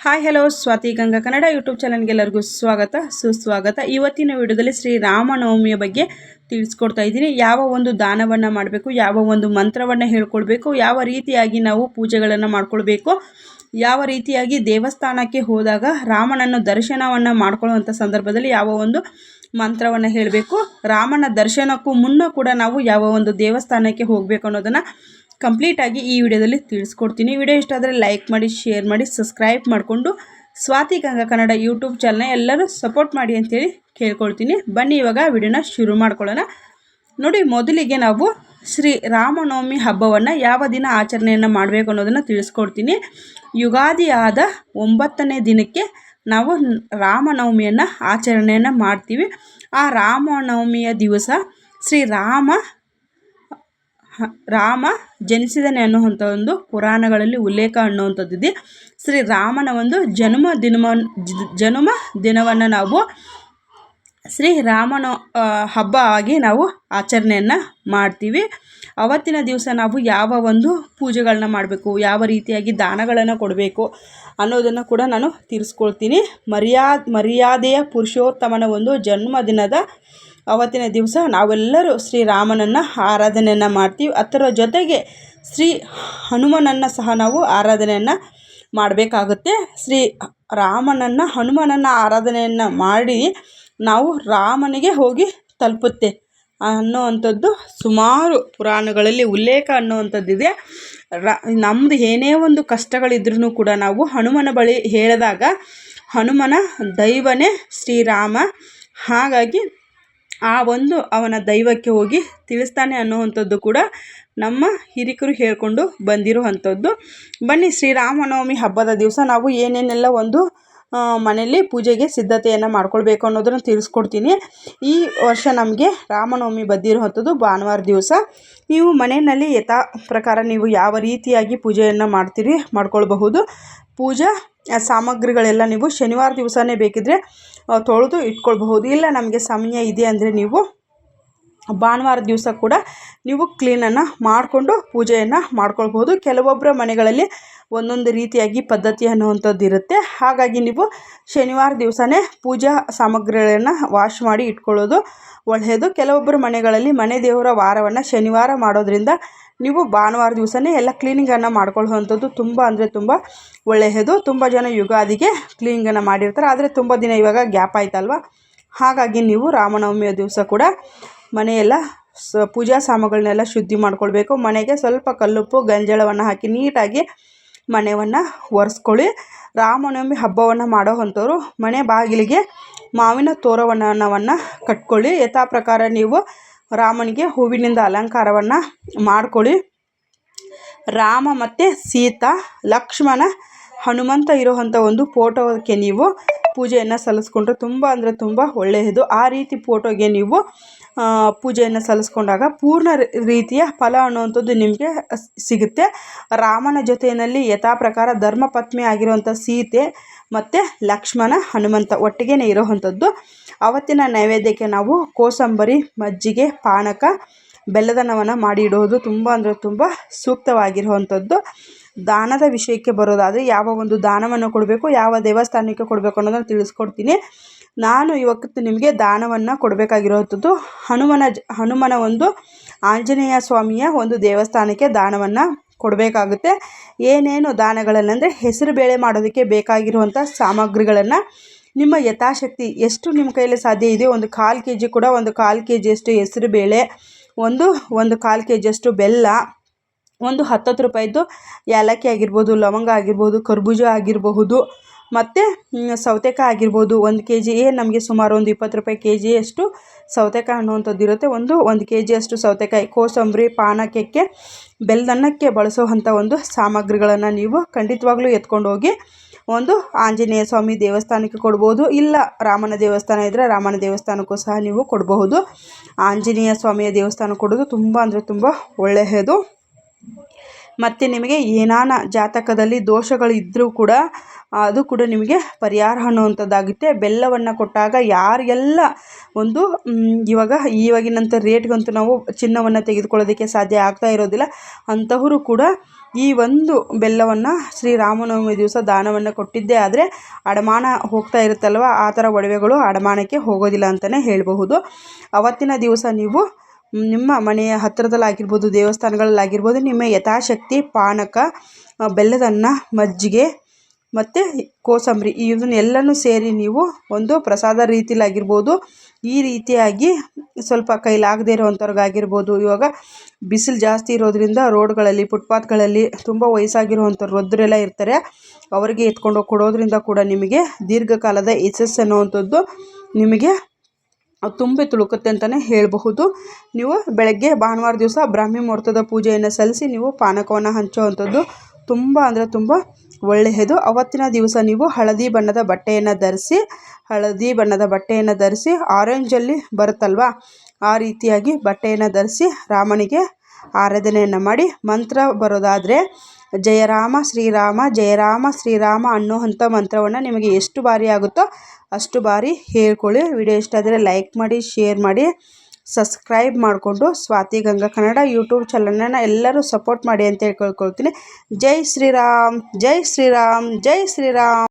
Hi, hello, Swathi Ganga Kannada YouTube ಚಾನಲ್ಗೆ ಎಲ್ಲರಿಗೂ ಸ್ವಾಗತ, ಸುಸ್ವಾಗತ. ಇವತ್ತಿನ ವಿಡಿಯೋದಲ್ಲಿ ಶ್ರೀ ರಾಮನವಮಿಯ ಬಗ್ಗೆ ತಿಳಿಸ್ಕೊಡ್ತಾ ಇದ್ದೀನಿ. ಯಾವ ಒಂದು ದಾನವನ್ನು ಮಾಡಬೇಕು, ಯಾವ ಒಂದು ಮಂತ್ರವನ್ನು ಹೇಳ್ಕೊಳ್ಬೇಕು ಯಾವ ರೀತಿಯಾಗಿ ನಾವು ಪೂಜೆಗಳನ್ನು ಮಾಡ್ಕೊಳ್ಬೇಕು, ಯಾವ ರೀತಿಯಾಗಿ ದೇವಸ್ಥಾನಕ್ಕೆ ಹೋದಾಗ ರಾಮನನ್ನು ದರ್ಶನವನ್ನು ಮಾಡ್ಕೊಳ್ಳುವಂಥ ಸಂದರ್ಭದಲ್ಲಿ ಯಾವ ಒಂದು ಮಂತ್ರವನ್ನು ಹೇಳಬೇಕು, ರಾಮನ ದರ್ಶನಕ್ಕೂ ಮುನ್ನ ಕೂಡ ನಾವು ಯಾವ ಒಂದು ದೇವಸ್ಥಾನಕ್ಕೆ ಹೋಗಬೇಕು ಅನ್ನೋದನ್ನು ಕಂಪ್ಲೀಟಾಗಿ ಈ ವಿಡಿಯೋದಲ್ಲಿ ತಿಳಿಸ್ಕೊಡ್ತೀನಿ. ವಿಡಿಯೋ ಇಷ್ಟ ಆದರೆ ಲೈಕ್ ಮಾಡಿ, ಶೇರ್ ಮಾಡಿ, ಸಬ್ಸ್ಕ್ರೈಬ್ ಮಾಡಿಕೊಂಡು ಸ್ವಾತಿ ಗಂಗಾ ಕನ್ನಡ ಯೂಟ್ಯೂಬ್ ಚಾನಲ್ನ ಎಲ್ಲರೂ ಸಪೋರ್ಟ್ ಮಾಡಿ ಅಂತೇಳಿ ಕೇಳ್ಕೊಳ್ತೀನಿ. ಬನ್ನಿ, ಇವಾಗ ವಿಡಿಯೋನ ಶುರು ಮಾಡ್ಕೊಳ್ಳೋಣ. ನೋಡಿ, ಮೊದಲಿಗೆ ನಾವು ಶ್ರೀ ರಾಮನವಮಿ ಹಬ್ಬವನ್ನು ಯಾವ ದಿನ ಆಚರಣೆಯನ್ನು ಮಾಡಬೇಕು ಅನ್ನೋದನ್ನು ತಿಳಿಸ್ಕೊಡ್ತೀನಿ. ಯುಗಾದಿ ಆದ ಒಂಬತ್ತನೇ ದಿನಕ್ಕೆ ನಾವು ರಾಮನವಮಿಯನ್ನು ಆಚರಣೆಯನ್ನು ಮಾಡ್ತೀವಿ. ಆ ರಾಮನವಮಿಯ ದಿವಸ ಶ್ರೀ ರಾಮ ಜನಿಸಿದನೆ ಅನ್ನುವಂಥ ಒಂದು ಪುರಾಣಗಳಲ್ಲಿ ಉಲ್ಲೇಖ ಅನ್ನುವಂಥದ್ದಿದೆ. ಶ್ರೀ ರಾಮನ ಒಂದು ಜನ್ಮ ದಿನಮ, ಜನ್ಮ ದಿನವನ್ನು ನಾವು ಶ್ರೀ ರಾಮನ ಹಬ್ಬ ಆಗಿ ನಾವು ಆಚರಣೆಯನ್ನು ಮಾಡ್ತೀವಿ. ಅವತ್ತಿನ ದಿವಸ ನಾವು ಯಾವ ಒಂದು ಪೂಜೆಗಳನ್ನ ಮಾಡಬೇಕು, ಯಾವ ರೀತಿಯಾಗಿ ದಾನಗಳನ್ನು ಕೊಡಬೇಕು ಅನ್ನೋದನ್ನು ಕೂಡ ನಾನು ತಿಳಿಸ್ಕೊಳ್ತೀನಿ ಮರ್ಯಾ, ಮರ್ಯಾದೆಯ ಪುರುಷೋತ್ತಮನ ಒಂದು ಜನ್ಮದಿನದ ಅವತ್ತಿನ ದಿವಸ ನಾವೆಲ್ಲರೂ ಶ್ರೀರಾಮನನ್ನು ಆರಾಧನೆಯನ್ನು ಮಾಡ್ತೀವಿ. ಅದರ ಜೊತೆಗೆ ಶ್ರೀ ಹನುಮನನ್ನು ಸಹ ನಾವು ಆರಾಧನೆಯನ್ನು ಮಾಡಬೇಕಾಗುತ್ತೆ. ಶ್ರೀ ರಾಮನನ್ನು, ಹನುಮನನ್ನು ಆರಾಧನೆಯನ್ನು ಮಾಡಿ ನಾವು ರಾಮನಿಗೆ ಹೋಗಿ ತಲುಪುತ್ತೆ ಅನ್ನೋವಂಥದ್ದು ಸುಮಾರು ಪುರಾಣಗಳಲ್ಲಿ ಉಲ್ಲೇಖ ಅನ್ನುವಂಥದ್ದಿದೆ. ರಾ ನಮ್ಮದು ಏನೇ ಒಂದು ಕಷ್ಟಗಳಿದ್ರೂ ಕೂಡ ನಾವು ಹನುಮನ ಬಳಿ ಹೇಳಿದಾಗ ಹನುಮನ ದೈವನೇ ಶ್ರೀರಾಮ. ಹಾಗಾಗಿ ಆ ಒಂದು ಅವನ ದೈವಕ್ಕೆ ಹೋಗಿ ತಿಳಿಸ್ತಾನೆ ಅನ್ನುವಂಥದ್ದು ಕೂಡ ನಮ್ಮ ಹಿರಿಕರು ಹೇಳಿಕೊಂಡು ಬಂದಿರುವಂಥದ್ದು. ಬನ್ನಿ ಶ್ರೀರಾಮನವಮಿ ಹಬ್ಬದ ದಿವಸ ನಾವು ಏನೇನೆಲ್ಲ ಒಂದು ಮನೆಯಲ್ಲಿ ಪೂಜೆಗೆ ಸಿದ್ಧತೆಯನ್ನು ಮಾಡ್ಕೊಳ್ಬೇಕು ಅನ್ನೋದನ್ನು ತಿಳಿಸ್ಕೊಡ್ತೀನಿ. ಈ ವರ್ಷ ನಮಗೆ ರಾಮನವಮಿ ಬಂದಿರುವಂಥದ್ದು ಭಾನುವಾರ ದಿವಸ. ನೀವು ಮನೆಯಲ್ಲಿ ಯಥಾ ಪ್ರಕಾರ ನೀವು ಯಾವ ರೀತಿಯಾಗಿ ಪೂಜೆಯನ್ನು ಮಾಡ್ತೀರಿ ಮಾಡ್ಕೊಳ್ಬಹುದು. ಪೂಜಾ ಸಾಮಗ್ರಿಗಳೆಲ್ಲ ನೀವು ಶನಿವಾರ ದಿವಸನೇ ಬೇಕಿದ್ದರೆ ತೊಳೆದು ಇಟ್ಕೊಳ್ಬಹುದು. ಇಲ್ಲ ನಮಗೆ ಸಮಯ ಇದೆ ಅಂದರೆ ನೀವು ಭಾನುವಾರ ದಿವಸ ಕೂಡ ನೀವು ಕ್ಲೀನನ್ನು ಮಾಡಿಕೊಂಡು ಪೂಜೆಯನ್ನು ಮಾಡ್ಕೊಳ್ಬೋದು ಕೆಲವೊಬ್ಬರ ಮನೆಗಳಲ್ಲಿ ಒಂದೊಂದು ರೀತಿಯಾಗಿ ಪದ್ಧತಿ ಅನ್ನುವಂಥದ್ದು ಇರುತ್ತೆ. ಹಾಗಾಗಿ ನೀವು ಶನಿವಾರ ದಿವಸನೇ ಪೂಜಾ ಸಾಮಗ್ರಿಗಳನ್ನು ವಾಶ್ ಮಾಡಿ ಇಟ್ಕೊಳ್ಳೋದು ಒಳ್ಳೆಯದು. ಕೆಲವೊಬ್ಬರ ಮನೆಗಳಲ್ಲಿ ಮನೆ ದೇವರ ವಾರವನ್ನು ಶನಿವಾರ ಮಾಡೋದ್ರಿಂದ ನೀವು ಭಾನುವಾರ ದಿವಸನೇ ಎಲ್ಲ ಕ್ಲೀನಿಂಗನ್ನು ಮಾಡ್ಕೊಳ್ಳುವಂಥದ್ದು ತುಂಬ ಅಂದರೆ ತುಂಬ ಒಳ್ಳೆಯದು. ತುಂಬ ಜನ ಯುಗಾದಿಗೆ ಕ್ಲೀನಿಂಗನ್ನು ಮಾಡಿರ್ತಾರೆ. ಆದರೆ ತುಂಬ ದಿನ ಇವಾಗ ಗ್ಯಾಪ್ ಆಯ್ತಲ್ವ? ಹಾಗಾಗಿ ನೀವು ರಾಮನವಮಿಯ ದಿವಸ ಕೂಡ ಮನೆಯೆಲ್ಲ ಸ ಪೂಜಾ ಸಾಮಾನುಗಳನ್ನೆಲ್ಲ ಶುದ್ಧಿ ಮಾಡ್ಕೊಳ್ಬೇಕು. ಮನೆಗೆ ಸ್ವಲ್ಪ ಕಲ್ಲುಪ್ಪು ಗಂಜಳವನ್ನು ಹಾಕಿ ನೀಟಾಗಿ ಮನೆಯನ್ನು ಒರೆಸ್ಕೊಳ್ಳಿ. ರಾಮನವಮಿ ಹಬ್ಬವನ್ನು ಮಾಡೋ ಅಂಥವ್ರು ಮನೆ ಬಾಗಿಲಿಗೆ ಮಾವಿನ ತೋರವನವನ್ನು ಕಟ್ಕೊಳ್ಳಿ. ಯಥಾ ಪ್ರಕಾರ ನೀವು ರಾಮನಿಗೆ ಹೂವಿನಿಂದ ಅಲಂಕಾರವನ್ನು ಮಾಡ್ಕೊಳ್ಳಿ. ರಾಮ ಮತ್ತು ಸೀತಾ, ಲಕ್ಷ್ಮಣ, ಹನುಮಂತ ಇರೋವಂಥ ಒಂದು ಫೋಟೋಕ್ಕೆ ನೀವು ಪೂಜೆಯನ್ನು ಸಲ್ಲಿಸ್ಕೊಂಡ್ರೆ ತುಂಬ ಅಂದರೆ ತುಂಬ ಒಳ್ಳೆಯದು. ಆ ರೀತಿ ಫೋಟೋಗೆ ನೀವು ಪೂಜೆಯನ್ನು ಸಲ್ಲಿಸ್ಕೊಂಡಾಗ ಪೂರ್ಣ ರೀತಿಯ ಫಲ ಅನ್ನುವಂಥದ್ದು ನಿಮಗೆ ಸಿಗುತ್ತೆ. ರಾಮನ ಜೊತೆಯಲ್ಲಿ ಯಥಾ ಪ್ರಕಾರ ಧರ್ಮಪತ್ನಿ ಆಗಿರುವಂಥ ಸೀತೆ ಮತ್ತು ಲಕ್ಷ್ಮಣ ಹನುಮಂತ ಒಟ್ಟಿಗೆ ಇರೋವಂಥದ್ದು. ಅವತ್ತಿನ ನೈವೇದ್ಯಕ್ಕೆ ನಾವು ಕೋಸಂಬರಿ, ಮಜ್ಜಿಗೆ, ಪಾನಕ, ಬೆಲ್ಲದನವನ್ನು ಮಾಡಿ ಇಡೋದು ತುಂಬ ಅಂದರೆ ತುಂಬ ಸೂಕ್ತವಾಗಿರುವಂಥದ್ದು. ದಾನದ ವಿಷಯಕ್ಕೆ ಬರೋದಾದರೆ ಯಾವ ಒಂದು ದಾನವನ್ನು ಕೊಡಬೇಕು, ಯಾವ ದೇವಸ್ಥಾನಕ್ಕೆ ಕೊಡಬೇಕು ಅನ್ನೋದನ್ನು ತಿಳಿಸ್ಕೊಡ್ತೀನಿ. ನಾನು ಇವತ್ತು ನಿಮಗೆ ದಾನವನ್ನು ಕೊಡಬೇಕಾಗಿರೋವಂಥದ್ದು ಹನುಮನ ಜ, ಹನುಮನ ಒಂದು ಆಂಜನೇಯ ಸ್ವಾಮಿಯ ಒಂದು ದೇವಸ್ಥಾನಕ್ಕೆ ದಾನವನ್ನು ಕೊಡಬೇಕಾಗುತ್ತೆ. ಏನೇನು ದಾನಗಳನ್ನಂದರೆ ಹೆಸರು ಬೇಳೆ ಮಾಡೋದಕ್ಕೆ ಬೇಕಾಗಿರುವಂಥ ಸಾಮಗ್ರಿಗಳನ್ನು ನಿಮ್ಮ ಯಥಾಶಕ್ತಿ ಎಷ್ಟು ನಿಮ್ಮ ಕೈಯಲ್ಲಿ ಸಾಧ್ಯ ಇದೆಯೋ ಒಂದು ಕಾಲು ಕೆ ಜಿ ಕೂಡ ಒಂದು ಕಾಲು ಕೆ ಜಿಯಷ್ಟು ಹೆಸರು ಬೇಳೆ, ಒಂದು ಒಂದು ಕಾಲು ಕೆ ಜಿಯಷ್ಟು ಬೆಲ್ಲ ಒಂದು ಹತ್ತತ್ತು ರೂಪಾಯಿದು ಏಲಕ್ಕಿ ಆಗಿರ್ಬೋದು, ಲವಂಗ ಆಗಿರ್ಬೋದು, ಕರ್ಬೂಜ ಆಗಿರಬಹುದು, ಮತ್ತು ಸೌತೆಕಾಯಿ ಆಗಿರ್ಬೋದು. ಒಂದು ಕೆ ಏನು ನಮಗೆ ಸುಮಾರು ಒಂದು ಇಪ್ಪತ್ತು ರೂಪಾಯಿ ಕೆ ಜಿಯಷ್ಟು ಸೌತೆಕಾಯಿ ಅನ್ನುವಂಥದ್ದು ಇರುತ್ತೆ. ಒಂದು ಒಂದು ಕೆ ಜಿಯಷ್ಟು ಸೌತೆಕಾಯಿ, ಕೋಸಂಬರಿ, ಪಾನಕಕ್ಕೆ ಬೆಲ್ಲನ್ನಕ್ಕೆ ಬಳಸುವಂಥ ಒಂದು ಸಾಮಗ್ರಿಗಳನ್ನು ನೀವು ಖಂಡಿತವಾಗ್ಲೂ ಎತ್ಕೊಂಡು ಹೋಗಿ ಒಂದು ಆಂಜನೇಯ ಸ್ವಾಮಿ ದೇವಸ್ಥಾನಕ್ಕೆ ಕೊಡ್ಬೋದು. ಇಲ್ಲ, ರಾಮನ ದೇವಸ್ಥಾನ ಇದ್ದರೆ ರಾಮನ ದೇವಸ್ಥಾನಕ್ಕೂ ಸಹ ನೀವು ಕೊಡಬಹುದು. ಆಂಜನೇಯ ಸ್ವಾಮಿಯ ದೇವಸ್ಥಾನ ಕೊಡೋದು ತುಂಬ ಅಂದರೆ ತುಂಬ ಒಳ್ಳೆಯದು. ಮತ್ತು ನಿಮಗೆ ಏನಾನ ಜಾತಕದಲ್ಲಿ ದೋಷಗಳು ಇದ್ದರೂ ಕೂಡ, ಅದು ಕೂಡ ನಿಮಗೆ ಪರಿಹಾರ ಅನ್ನುವಂಥದ್ದಾಗುತ್ತೆ. ಬೆಲ್ಲವನ್ನು ಕೊಟ್ಟಾಗ ಯಾರಿಗೆಲ್ಲ ಒಂದು ಇವಾಗ ಇವಾಗಿನಂಥ ರೇಟ್ಗಂತೂ ನಾವು ಚಿನ್ನವನ್ನು ತೆಗೆದುಕೊಳ್ಳೋದಕ್ಕೆ ಸಾಧ್ಯ ಆಗ್ತಾ ಇರೋದಿಲ್ಲ. ಅಂಥವರು ಕೂಡ ಈ ಒಂದು ಬೆಲ್ಲವನ್ನು ಶ್ರೀರಾಮನವಮಿ ದಿವಸ ದಾನವನ್ನು ಕೊಟ್ಟಿದ್ದೇ ಆದರೆ ಅಡಮಾನ ಹೋಗ್ತಾ ಇರುತ್ತಲ್ವ, ಆ ಥರ ಒಡವೆಗಳು ಅಡಮಾನಕ್ಕೆ ಹೋಗೋದಿಲ್ಲ ಅಂತಲೇ ಹೇಳಬಹುದು. ಅವತ್ತಿನ ದಿವಸ ನೀವು ನಿಮ್ಮ ಮನೆಯ ಹತ್ತಿರದಲ್ಲಾಗಿರ್ಬೋದು, ದೇವಸ್ಥಾನಗಳಲ್ಲಾಗಿರ್ಬೋದು, ನಿಮ್ಮ ಯಥಾಶಕ್ತಿ, ಪಾನಕ ಬೆಲ್ಲದನ್ನ, ಮಜ್ಜಿಗೆ ಮತ್ತು ಕೋಸಂಬರಿ ಇದನ್ನೆಲ್ಲನೂ ಸೇರಿ ನೀವು ಒಂದು ಪ್ರಸಾದ ರೀತಿಲಾಗಿರ್ಬೋದು. ಈ ರೀತಿಯಾಗಿ ಸ್ವಲ್ಪ ಕೈಲಾಗದೇ ಇರೋವಂಥವ್ರಿಗಾಗಿರ್ಬೋದು ಇವಾಗ ಬಿಸಿಲು ಜಾಸ್ತಿ ಇರೋದರಿಂದ ರೋಡ್ಗಳಲ್ಲಿ, ಫುಟ್ಪಾತ್ಗಳಲ್ಲಿ ತುಂಬ ವಯಸ್ಸಾಗಿರುವಂಥವ್ರು ವೃದ್ಧರೆಲ್ಲ ಇರ್ತಾರೆ. ಅವರಿಗೆ ಎತ್ಕೊಂಡು ಕೊಡೋದ್ರಿಂದ ಕೂಡ ನಿಮಗೆ ದೀರ್ಘಕಾಲದ ಯಶಸ್ಸು ಅನ್ನುವಂಥದ್ದು ನಿಮಗೆ ತುಂಬಿ ತುಳುಕುತ್ತೆ ಅಂತಲೇ ಹೇಳಬಹುದು. ನೀವು ಬೆಳಗ್ಗೆ ಭಾನುವಾರ ದಿವಸ ಬ್ರಾಹ್ಮಿ ಮುಹೂರ್ತದ ಪೂಜೆಯನ್ನು ಸಲ್ಲಿಸಿ ನೀವು ಪಾನಕವನ್ನು ಹಂಚುವಂಥದ್ದು ತುಂಬ ಅಂದರೆ ತುಂಬ ಒಳ್ಳೆಯದು. ಅವತ್ತಿನ ದಿವಸ ನೀವು ಹಳದಿ ಬಣ್ಣದ ಬಟ್ಟೆಯನ್ನು ಧರಿಸಿ, ಹಳದಿ ಬಣ್ಣದ ಬಟ್ಟೆಯನ್ನು ಧರಿಸಿ ಆರೆಂಜಲ್ಲಿ ಬರುತ್ತಲ್ವ, ಆ ರೀತಿಯಾಗಿ ಬಟ್ಟೆಯನ್ನು ಧರಿಸಿ ರಾಮನಿಗೆ ಆರಾಧನೆಯನ್ನು ಮಾಡಿ ಮಂತ್ರ ಬರೋದಾದರೆ ಜಯರಾಮ, ಶ್ರೀರಾಮ ಜಯರಾಮ, ಶ್ರೀರಾಮ ಅನ್ನುವಂಥ ಮಂತ್ರವನ್ನು ನಿಮಗೆ ಎಷ್ಟು ಬಾರಿ ಆಗುತ್ತೋ ಅಷ್ಟು ಬಾರಿ ಹೇಳ್ಕೊಳ್ಳಿ. ವಿಡಿಯೋ ಇಷ್ಟ ಆದರೆ ಲೈಕ್ ಮಾಡಿ, ಶೇರ್ ಮಾಡಿ, ಸಬ್ಸ್ಕ್ರೈಬ್ ಮಾಡಿಕೊಂಡು ಸ್ವಾತಿ ಗಂಗಾ ಕನ್ನಡ ಯೂಟ್ಯೂಬ್ ಚಾನಲನ್ನು ಎಲ್ಲರೂ ಸಪೋರ್ಟ್ ಮಾಡಿ ಅಂತ ಹೇಳ್ಕೊಳ್ಕೊಳ್ತೀನಿ. ಜೈ ಶ್ರೀರಾಮ್ ಜೈ ಶ್ರೀರಾಮ್ ಜೈ ಶ್ರೀರಾಮ್.